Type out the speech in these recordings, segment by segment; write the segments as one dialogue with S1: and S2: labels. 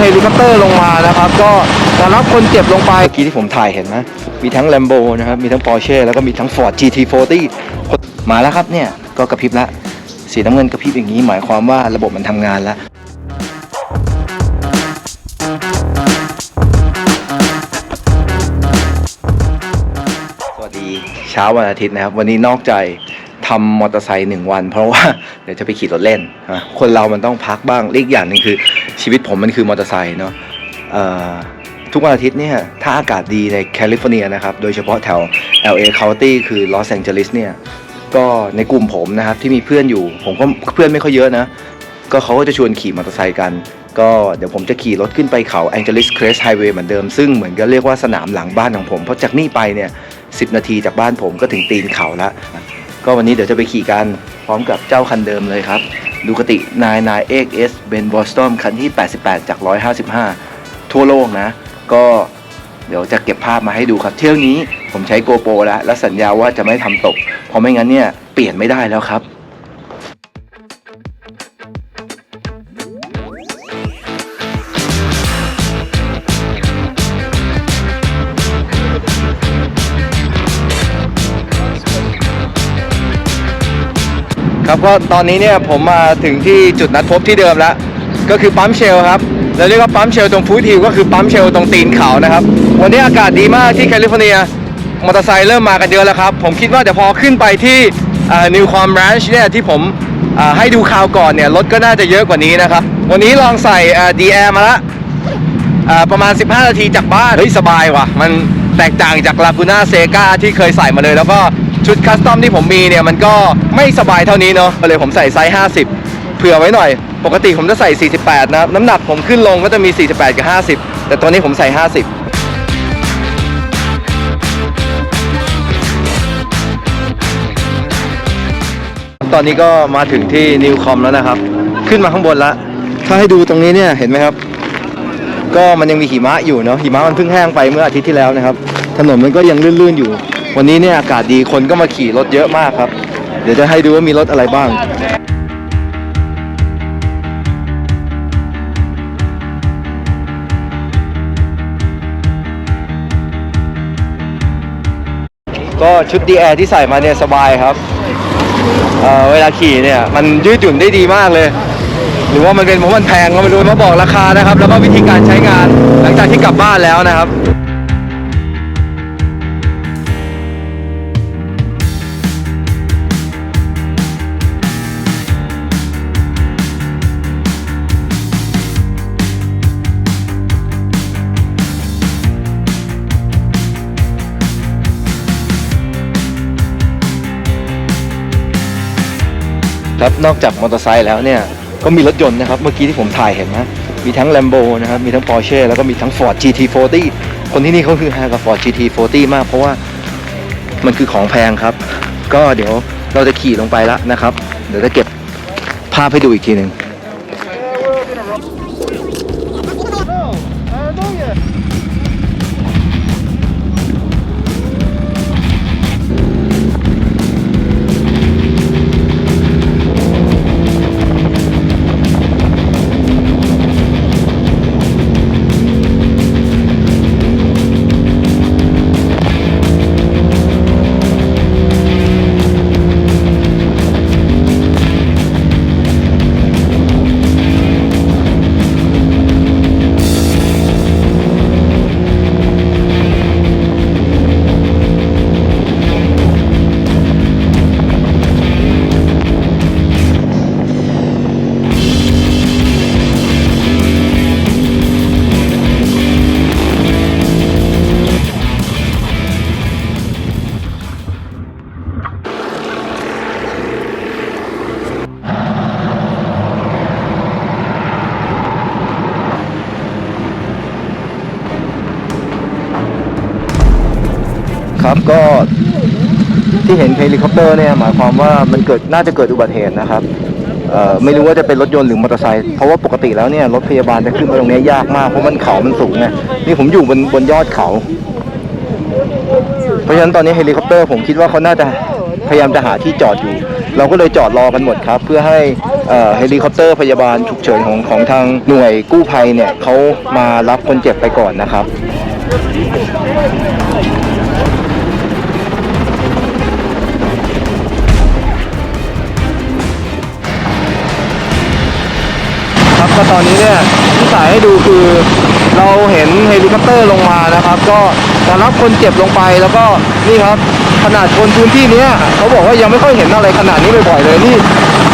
S1: เฮลิคอปเตอร์ลงมานะครับ ก็จะรับคนเจ็บลงไปเมื่อกี้ที่ผมถ่ายเห็นไหมมีทั้ง Lambo นะครับมีทั้ง Porsche แล้วก็มีทั้ง Ford GT40 มาแล้วครับเนี่ยก็กระพริบละสีน้ำเงินกระพริบอย่างนี้หมายความว่าระบบมันทำงานแล้วสวัสดีเช้าวันอาทิตย์นะครับ วันนี้นอกใจ ทำมอเตอร์ไซค์หนึ่งวัน เพราะว่าเดี๋ยวจะไปขี่รถเล่น คนเรามันต้องพักบ้างและอีกอย่างหนึ่งคือชีวิตผมมันคือมอเตอร์ไซค์เนาะทุกวันอาทิตย์เนี่ยถ้าอากาศดีในแคลิฟอร์เนียนะครับ โดยเฉพาะแถว LA County คือลอสแองเจลิสเนี่ยก็ในกลุ่มผมนะครับที่มีเพื่อนอยู่ ผมก็เพื่อนไม่ค่อยเยอะนะ ก็เขาก็จะชวนขี่มอเตอร์ไซค์กัน ก็เดี๋ยวผมจะขี่รถขึ้นไปเขา Angeles Crest Highway เหมือนเดิม ซึ่งเหมือนก็เรียกว่าสนามหลังบ้านของผม เพราะจากนี่ไปเนี่ย10 นาทีจากบ้านผมก็ถึงตีนเขาละ ก็วันนี้เดี๋ยวจะไปขี่กันพร้อมกับเจ้าคันเดิมเลยครับดูกตินายนายเอ็กเอสเบนบอสตอมคันที่ 88 จาก 155 ทั่วโลกนะ ก็เดี๋ยวจะเก็บภาพมาให้ดูครับ เที่ยวนี้ผมใช้โกโปรแล้ว และสัญญาว่าจะไม่ทำตก เพราะไม่งั้นเนี่ย เปลี่ยนไม่ได้แล้วครับ ครับก็ตอนนี้เนี่ยผมมาถึงที่จุดนัดพบที่เดิมแล้ว ก็คือปั๊มเชลครับแล้วเรียกว่าปั๊มเชลตรงฟูดฮิลก็คือปั๊มเชลตรงตีนเขานะครับ วันนี้อากาศดีมากที่แคลิฟอร์เนียมอเตอร์ไซค์เริ่มมากันเยอะแล้วครับ ผมคิดว่าเดี๋ยวพอขึ้นไปที่นิวคอมแรนช์เนี่ยที่ผมให้ดูข่าวก่อนเนี่ยรถก็น่าจะเยอะกว่านี้นะครับ วันนี้ลองใส่ดีแอร์มาละประมาณ 15 นาทีจากบ้าน เฮ้ย สบายว่ะ มันแตกต่างจากลา g ูน่าเซกาที่เคยใส่มาเลยแล้วก็ ชุดคัสตอมที่ผมมีเนี่ยมันก็ไม่สบายเท่านี้เนาะก็เลยผมใส่ไซส์ 50 เผื่อไว้หน่อย ปกติผมจะใส่ 48 นะครับ น้ำหนักผมขึ้นลงก็จะมี 48 กับ 50 แต่ตัวนี้ผมใส่ 50ตอนนี้ก็มาถึงที่นิวคอมแล้วนะครับ ขึ้นมาข้างบนแล้วถ้าให้ดูตรงนี้เนี่ยเห็นไหมครับ ก็มันยังมีหิมะอยู่เนาะหิมะมันเพิ่งแห้งไปเมื่ออาทิตย์ที่แล้วนะครับ ถนนมันก็ยังลื่นๆอยู่ วันนี้เนี่ยอากาศดีคนก็มาขี่รถเยอะมากครับ เดี๋ยวจะให้ดูว่ามีรถอะไรบ้างก็ชุดดีแอร์ที่ใส่มาเนี่ยสบายครับเเวลาขี่เนี่ยมันยืดหยุ่นได้ดีมากเลย หรือว่ามันเป็นเพราะมันแพงก็ไม่รู้มาบอกราคานะครับ แล้วก็วิธีการใช้งานหลังจากที่กลับบ้านแล้วนะครับ ครับนอกจากมอเตอร์ไซค์แล้วเนี่ยก็มีรถยนต์นะครับ เมื่อกี้ที่ผมถ่ายเห็นนะมีทั้ง Lambo นะครับ มีทั้ง Porsche แล้วก็มีทั้ง Ford GT40 คนที่นี่เขาคือฮากับ Ford GT40 มาก เพราะว่ามันคือของแพงครับ ก็เดี๋ยวเราจะขี่ลงไปแล้วนะครับ เดี๋ยวจะเก็บภาพให้ดูอีกทีหนึ่ง ครับก็ที่เห็นเฮลิคอปเตอร์เนี่ยหมายความว่ามันเกิดน่าจะเกิดอุบัติเหตุนะครับไม่รู้ว่าจะเป็นรถยนต์หรือมอเตอร์ไซค์เพราะว่าปกติแล้วเนี่ยรถพยาบาลจะขึ้นมาตรงนี้ยากมากเพราะมันเขามันสูงไงนี่ผมอยู่บนบนยอดเขา เพราะฉะนั้นตอนนี้เฮลิคอปเตอร์ผมคิดว่าเขาน่าจะพยายามจะหาที่จอดอยู่ เราก็เลยจอดรอกันหมดครับ เพื่อให้เฮลิคอปเตอร์พยาบาลฉุกเฉินของของทางหน่วยกู้ภัยเนี่ยเขามารับคนเจ็บไปก่อนนะครับ ถ่ายให้ดูคือ เราเห็นเฮลิคอปเตอร์ลงมานะครับ ก็มารับคนเจ็บลงไปแล้วก็นี่ครับขนาดคนพื้นที่เนี้ยเขาบอกว่ายังไม่ค่อยเห็นอะไรขนาดนี้บ่อยๆเลยนี่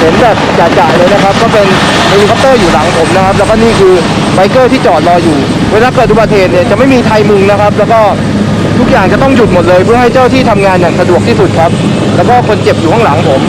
S1: เห็นแบบจ่าๆเลยนะครับ ก็เป็นเฮลิคอปเตอร์อยู่หลังผมนะครับ แล้วก็นี่คือไบเกอร์ที่จอดรออยู่ เวลาเกิดอุบัติเหตุเนี่ยจะไม่มีไทยมุงนะครับ แล้วก็ทุกอย่างจะต้องหยุดหมดเลย เพื่อให้เจ้าที่ทำงานอย่างสะดวกที่สุดครับ แล้วก็คนเจ็บอยู่ข้างหลังผม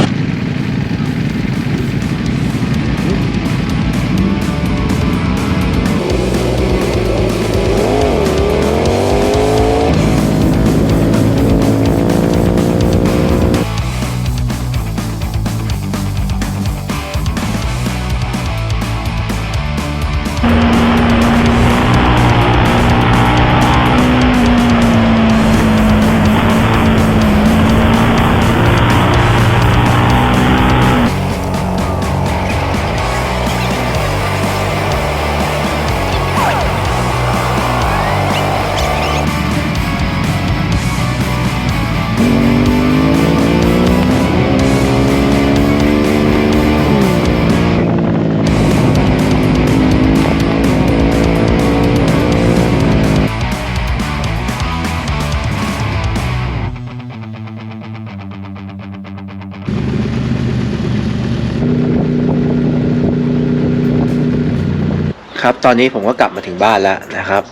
S1: ครับ ตอนนี้ผมก็กลับมาถึงบ้านแล้วนะครับ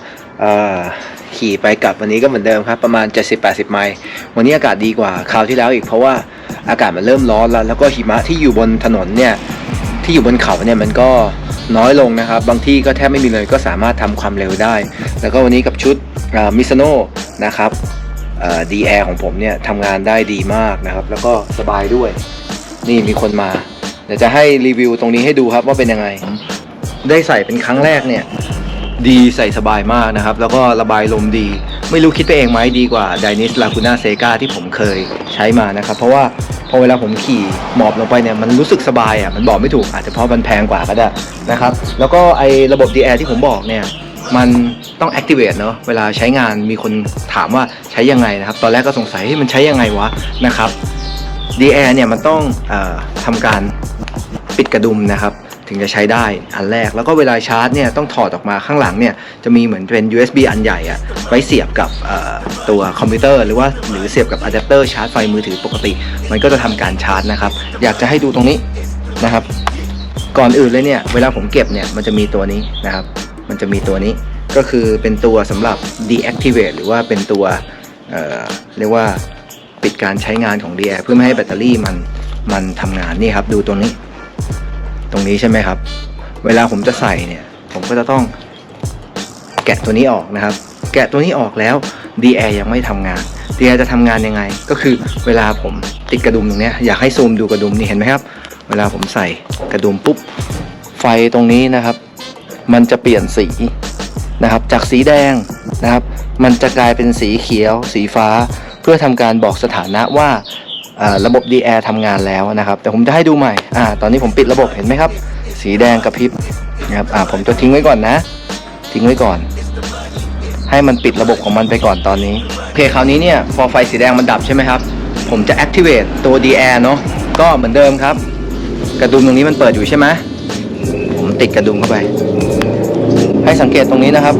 S1: ขี่ไปกลับวันนี้ก็เหมือนเดิมครับ ประมาณ 70-80 ไมล์วันนี้อากาศดีกว่าคราวที่แล้วอีกเพราะว่าอากาศมันเริ่มร้อนแล้ว แล้วก็หิมะที่อยู่บนถนนเนี่ยที่อยู่บนเขาเนี่ยมันก็น้อยลงนะครับ บางที่ก็แทบไม่มีเลยก็สามารถทำความเร็วได้ แล้วก็วันนี้กับชุดมิซโนนะครับดีแอร์ของผมเนี่ยทำงานได้ดีมากนะครับ แล้วก็สบายด้วย นี่มีคนมา เดี๋ยวจะให้รีวิวตรงนี้ให้ดูครับว่าเป็นยังไง ได้ใส่เป็นครั้งแรกเนี่ย ดีใส่สบายมากนะครับ แล้วก็ระบายลมดี ไม่รู้คิดไปเองไหมดีกว่า d y n i s Laguna Seca ที่ผมเคยใช้มานะครับ เพราะว่าพอเวลาผมขี่หมอบลงไปเนี่ยมันรู้สึกสบายอะมันบอกไม่ถูกอาจจะเพราะมันแพงกว่าก็ได้นะครับ แล้วก็ไอระบบ DR ที่ผมบอกเนี่ยมันต้อง activate เนอะเวลาใช้งานมีคนถามว่าใช้ยังไงนะครับ ตอนแรกก็สงสัยมันใช้ยังไงวะนะครับ DR เนี่ยมันต้องออทำการปิดกระดุมนะครับ ถึงจะใช้ได้อันแรก แล้วก็เวลาชาร์จเนี่ยต้องถอดออกมาข้างหลังเนี่ยจะมีเหมือนเป็น USB อันใหญ่อะไว้เสียบกับตัวคอมพิวเตอร์ หรือว่าหรือเสียบกับอะแดปเตอร์ชาร์จไฟมือถือปกติ มันก็จะทำการชาร์จนะครับ อยากจะให้ดูตรงนี้นะครับ ก่อนอื่นเลยเนี่ยเวลาผมเก็บเนี่ยมันจะมีตัวนี้นะครับ มันจะมีตัวนี้ก็คือเป็นตัวสำหรับ deactivate หรือว่าเป็นตัวเเรียกว่าปิดการใช้งานของ DR เพื่อไม่ให้แบตเตอรี่มันมันทำงานนี่ครับ ดูตรงนี้ ตรงนี้ใช่ไหมครับ เวลาผมจะใส่เนี่ย ผมก็จะต้องแกะตัวนี้ออกนะครับ แกะตัวนี้ออกแล้ว DR ยังไม่ทำงาน DR จะทำงานยังไง ก็คือเวลาผมติดกระดุมตรงนี้อยากให้ซูมดูกระดุมนี่เห็นไหมครับ เวลาผมใส่กระดุมปุ๊บไฟตรงนี้นะครับ มันจะเปลี่ยนสีนะครับ จากสีแดงนะครับ มันจะกลายเป็นสีเขียว สีฟ้า เพื่อทำการบอกสถานะว่า ระบบ DR ทำงานแล้วนะครับ แต่ผมจะให้ดูใหม่อ่าตอนนี้ผมปิดระบบเห็นไหมครับ สีแดงกระพริบนะครับอ่าผมจะทิ้งไว้ก่อนนะ ทิ้งไว้ก่อน ให้มันปิดระบบของมันไปก่อนตอนนี้เคคราวนี้เนี่ยพอไฟสีแดงมันดับใช่ไหมครับ ผมจะ activate ตัว DR เนาะก็เหมือนเดิมครับ กระดุมตรงนี้มันเปิดอยู่ใช่ไหมผมติดกระดุมเข้าไป ให้สังเกตตรงนี้นะครับ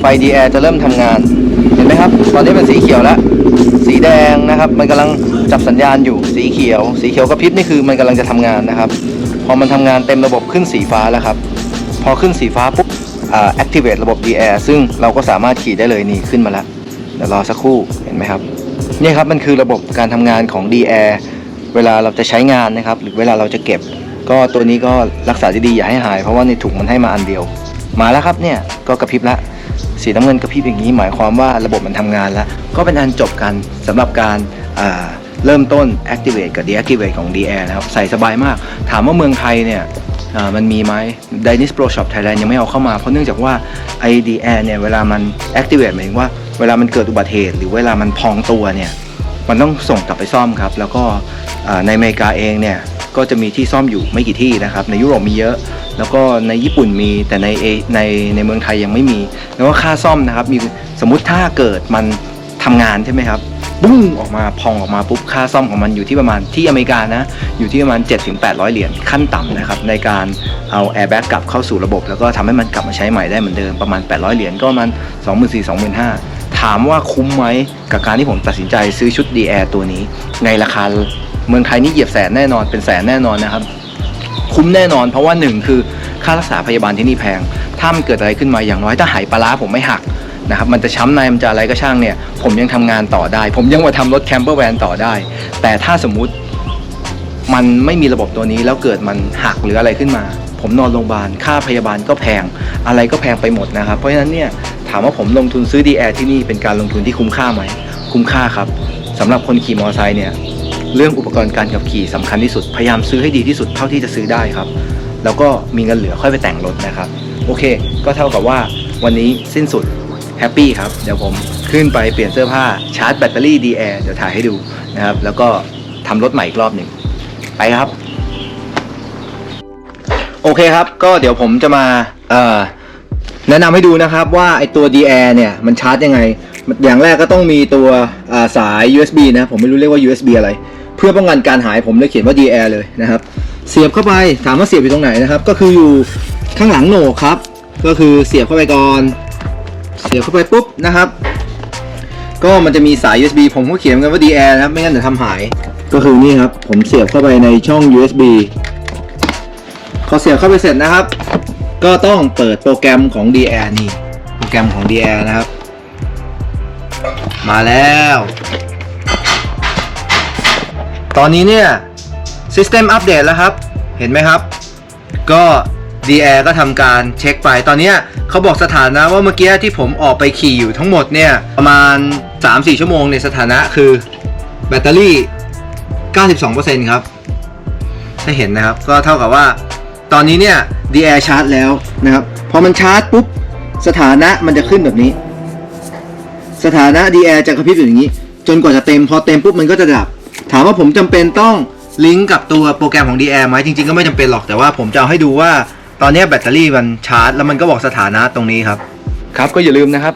S1: ไฟ DR จะเริ่มทำงาน ไหมครับ ตอนนี้เป็นสีเขียวแล้ว สีแดงนะครับ มันกำลังจับสัญญาณอยู่ สีเขียว สีเขียวกระพริบนี่คือมันกำลังจะทำงานนะครับ พอมันทำงานเต็มระบบขึ้นสีฟ้าแล้วครับ พอขึ้นสีฟ้าปุ๊บอ่า activate ระบบ DR ซึ่งเราก็สามารถขี่ได้เลยนี่ขึ้นมาแล้ว เดี๋ยวรอสักครู่ เห็นไหมครับ นี่ครับมันคือระบบการทำงานของ DR เวลาเราจะใช้งานนะครับ หรือเวลาเราจะเก็บ ก็ตัวนี้ก็รักษาดีๆอย่าให้หาย เพราะว่าในถุงมันให้มาอันเดียว มาแล้วครับเนี่ย ก็กระพริบละ สีน้ำเงินกระพริบอย่างนี้หมายความว่าระบบมันทำงานแล้ว ก็เป็นอันจบกันสำหรับการเริ่มต้น activate กับ deactivate ของ DR นะครับ ใส่สบายมาก ถามว่าเมืองไทยเนี่ยมันมีไหม Dynix Pro Shop Thailand ยังไม่เอาเข้ามา เพราะเนื่องจากว่า IDR เนี่ยเวลามัน activate หมายถึงว่าเวลามันเกิดอุบัติเหตุ หรือเวลามันพองตัวเนี่ยมันต้องส่งกลับไปซ่อมครับ แล้วก็ในอเมริกาเองเนี่ย ก็จะมีที่ซ่อมอยู่ไม่กี่ที่นะครับ ในยุโรปมีเยอะ แล้วก็ในญี่ปุ่นมีแต่ในเอในในเมืองไทยยังไม่มี แล้วก็ค่าซ่อมนะครับ มีสมมติถ้าเกิดมันทำงานใช่ไหมครับปุ้งออกมาพองออกมาปุ๊บค่าซ่อมของมันอยู่ที่ประมาณที่อเมริกานะอยู่ที่ประมาณ 7-800 เหรียญขั้นต่ำนะครับในการเอาแอร์แบ็กกลับเข้าสู่ระบบ แล้วก็ทำให้มันกลับมาใช้ใหม่ได้เหมือนเดิมประมาณ 800 เหรียญก็ประมาณ 24,000-25,000 ถามว่าคุ้มไหมกับการที่ผมตัดสินใจซื้อชุด d ีแอตัวนี้ ในราคาเมืองไทยนี่เหยียบแสนแน่นอนเป็นแสนแน่นอนนะครับ คุ้มแน่นอน เพราะว่าหนึ่งคือค่ารักษาพยาบาลที่นี่แพง ถ้ามันเกิดอะไรขึ้นมาอย่างน้อยถ้าหายปลาร้าผมไม่หักนะครับมันจะช้ำในมันจะอะไรก็ช่างเนี่ย ผมยังทำงานต่อได้ ผมยังมาทำรถแคมเปอร์แวนต่อได้ แต่ถ้าสมมุติมันไม่มีระบบตัวนี้แล้วเกิดมันหักหรืออะไรขึ้นมา ผมนอนโรงพยาบาลค่าพยาบาลก็แพงอะไรก็แพงไปหมดนะครับ เพราะฉะนั้นเนี่ย ถามว่าผมลงทุนซื้อดีแอที่นี่เป็นการลงทุนที่คุ้มค่าไหม คุ้มค่าครับสำหรับคนขี่มอเตอร์ไซค์เนี่ยเรื่องอุปกรณ์การขับขี่สำคัญที่สุด พยายามซื้อให้ดีที่สุดเท่าที่จะซื้อได้ครับ แล้วก็มีเงินเหลือค่อยไปแต่งรถนะครับ โอเค ก็เท่ากับว่าวันนี้สิ้นสุดแฮปปี้ครับ เดี๋ยวผมขึ้นไปเปลี่ยนเสื้อผ้าชาร์จแบตเตอรี่ดีแอร์เดี๋ยวถ่ายให้ดูนะครับ แล้วก็ทำรถใหม่อีกรอบหนึ่งไปครับ โอเคครับ ก็เดี๋ยวผมจะมาเอ่อ แนะนำให้ดูนะครับว่าไอตัว d ีแอร์เนี่ยมันชาร์จยังไง อย่างแรกก็ต้องมีตัวาสาย USB นะ ผมไม่รู้เรียกว่า USB อะไร เพื่อป้องกันการหายผมเลยเขียนว่า d ีแอร์เลยนะครับ เสียบเข้าไปถามว่าเสียบอยู่ตรงไหนนะครับ ก็คืออยู่ข้างหลังโหนกครับ ก็คือเสียบเข้าไปก่อน เสียบเข้าไปปุ๊บนะครับ ก็มันจะมีสาย USB ผมก็เขียนกันว่า d ีแอร์นะครับ ไม่งั้นเดี๋ยวทำหาย ก็คือนี่ครับ ผมเสียบเข้าไปในช่อง USB พอเสียบเข้าไปเสร็จนะครับ ก็ต้องเปิดโปรแกรมของ D R นี่ โปรแกรมของ D R นะครับ มาแล้ว ตอนนี้เนี่ย System อัปเดตแล้วครับ เห็นไหมครับ ก็ D R ก็ทำการเช็คไป ตอนเนี้ยเขาบอกสถานะว่าเมื่อกี้ที่ผมออกไปขี่อยู่ทั้งหมดเนี่ย ประมาณ 3-4 ชั่วโมงในสถานะคือแบตเตอรี่ 92%ครับ ถ้าเห็นนะครับ ก็เท่ากับว่า ตอนนี้เนี่ย d ีแอร์ชาร์จแล้วนะครับ พอมันชาร์จปุ๊บ สถานะมันจะขึ้นแบบนี้ สถานะ d ีแอร์จะกระพริบอยู่อย่างนี้ จนกว่าจะเต็ม พอเต็มปุ๊บมันก็จะดับ ถามว่าผมจำเป็นต้องลิงก์กับตัวโปรแกรมของ d ีแอร์ไหมจริง ๆ ก็ไม่จำเป็นหรอก แต่ว่าผมจะเอาให้ดูว่าตอนนี้แบตเตอรี่มันชาร์จ แล้วมันก็บอกสถานะตรงนี้ครับ ครับก็อย่าลืมนะครับ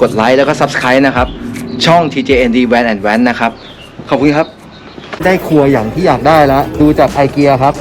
S1: กดไลค์แล้วก็ Subscribe นะครับ ช่อง TJND Van and Van นะครับ ขอบคุณครับ ได้ครัวอย่างที่อยากได้แล้ว ดูจากไอเกียครับ